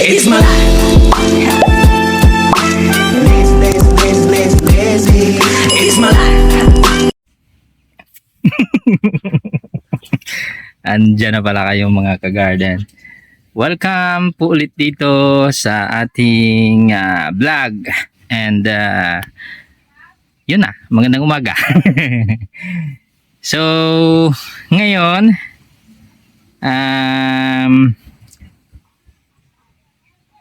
It's my life. It's my life. Andiyan na pala kayo mga ka-garden. Welcome po ulit dito sa ating ah, vlog. And ah, yun na, magandang umaga. so, ngayon, um,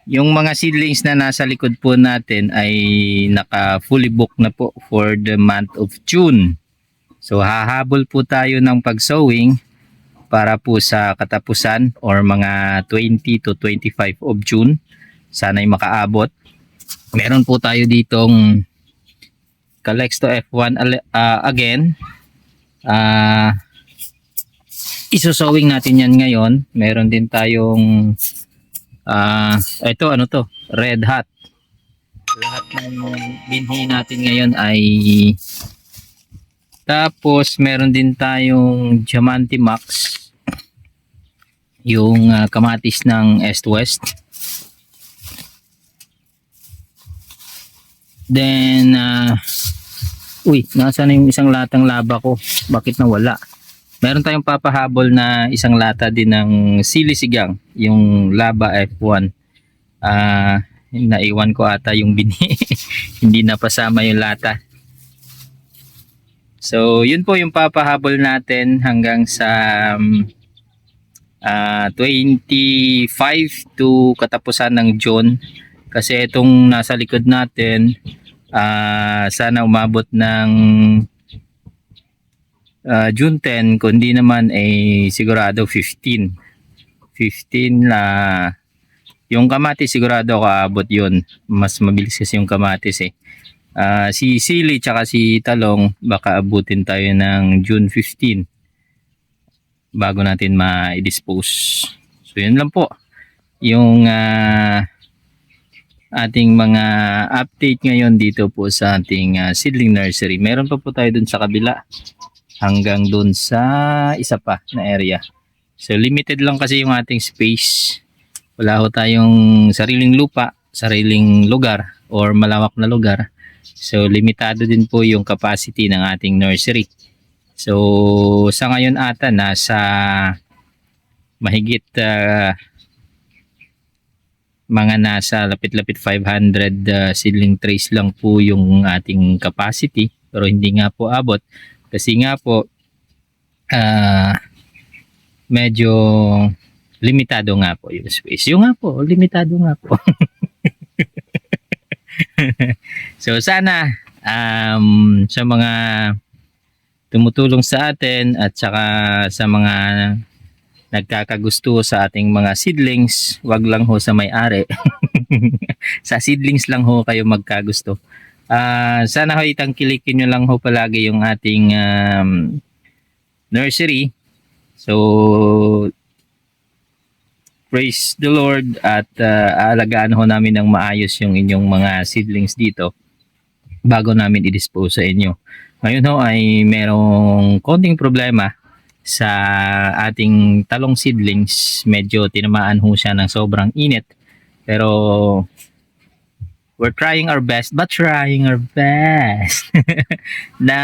yung mga seedlings na nasa likod po natin ay naka fully book na po for the month of June. So hahabol po tayo ng pag-sowing para po sa katapusan or mga 20 to 25 of June. Sana'y makaabot. Meron po tayo ditong Calexto F1 ale- ah, again. Ah isusowing natin yan ngayon. Meron din tayong ah ito ano to? Red Hot. Lahat ng binhi natin ngayon ay tapos meron din tayong Diamante Max yung ah, kamatis ng East West. Then ah, uy, nasa na yung isang latang laba ko? Bakit nawala? Meron tayong papahabol na isang lata din ng sili sigang, yung laba F1. Ah, naiwan ko ata yung bini. Hindi napasama yung lata. So, yun po yung papahabol natin hanggang sa um, ah, 25 to katapusan ng June. Kasi itong nasa likod natin, ah, sana umabot ng ah, June 10, kundi naman ay sigurado 15. 15 na yung kamatis sigurado kaabot yun. Mas mabilis kasi yung kamatis eh. Ah, si Sili tsaka si Talong baka abutin tayo ng June 15 bago natin ma-dispose. So yun lang po yung ah, ating mga update ngayon dito po sa ating ah, seedling nursery. Meron pa po tayo dun sa kabila hanggang dun sa isa pa na area. So limited lang kasi yung ating space. Wala ho tayong sariling lupa, sariling lugar or malawak na lugar. So limitado din po yung capacity ng ating nursery. So sa ngayon ata nasa mahigit ah, mga nasa lapit-lapit 500 ah, seedling trays lang po yung ating capacity pero hindi nga po abot kasi nga po ah medyo limitado nga po yung space. Yung nga po, limitado nga po. so sana um, sa mga tumutulong sa atin at saka sa mga nagkakagusto sa ating mga seedlings, wag lang ho sa may-ari. sa seedlings lang ho kayo magkagusto. Ah, sana ho itangkilikin nyo lang ho palagi yung ating um, nursery. So, praise the Lord at uh, aalagaan ho namin ng maayos yung inyong mga seedlings dito bago namin i-dispose sa inyo. Ngayon ho ay merong konting problema sa ating talong seedlings. Medyo tinamaan ho siya ng sobrang init. Pero we're trying our best but trying our best na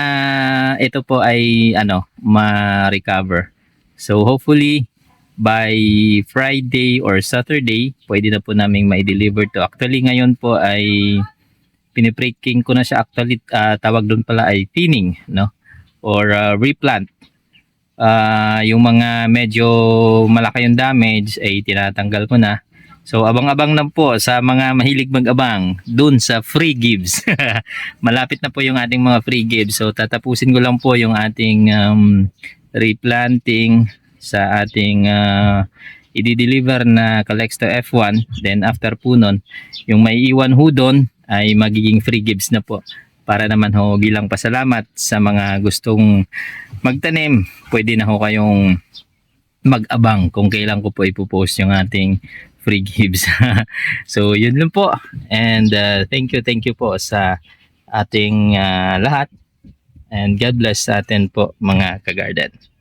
ito po ay ano ma-recover. So hopefully by Friday or Saturday, pwede na po namin ma-deliver to. Actually, ngayon po ay pinipreiking ko na siya. Actually, ah, tawag doon pala ay thinning, no? Or ah, replant. Ah, yung mga medyo malaki yung damage ay tinatanggal ko na. So, abang-abang na po sa mga mahilig mag-abang dun sa free gives. Malapit na po yung ating mga free gives. So, tatapusin ko lang po yung ating um, replanting sa ating uh, i-deliver na Calexto F1 then after po nun yung may iwan ho doon ay magiging free gives na po para naman ho bilang pasalamat sa mga gustong magtanim pwede na ho kayong mag-abang kung kailan ko po ipopost yung ating free gives so yun lang po. And uh, thank you thank you po sa ating uh, lahat. And God bless sa atin po mga kagarden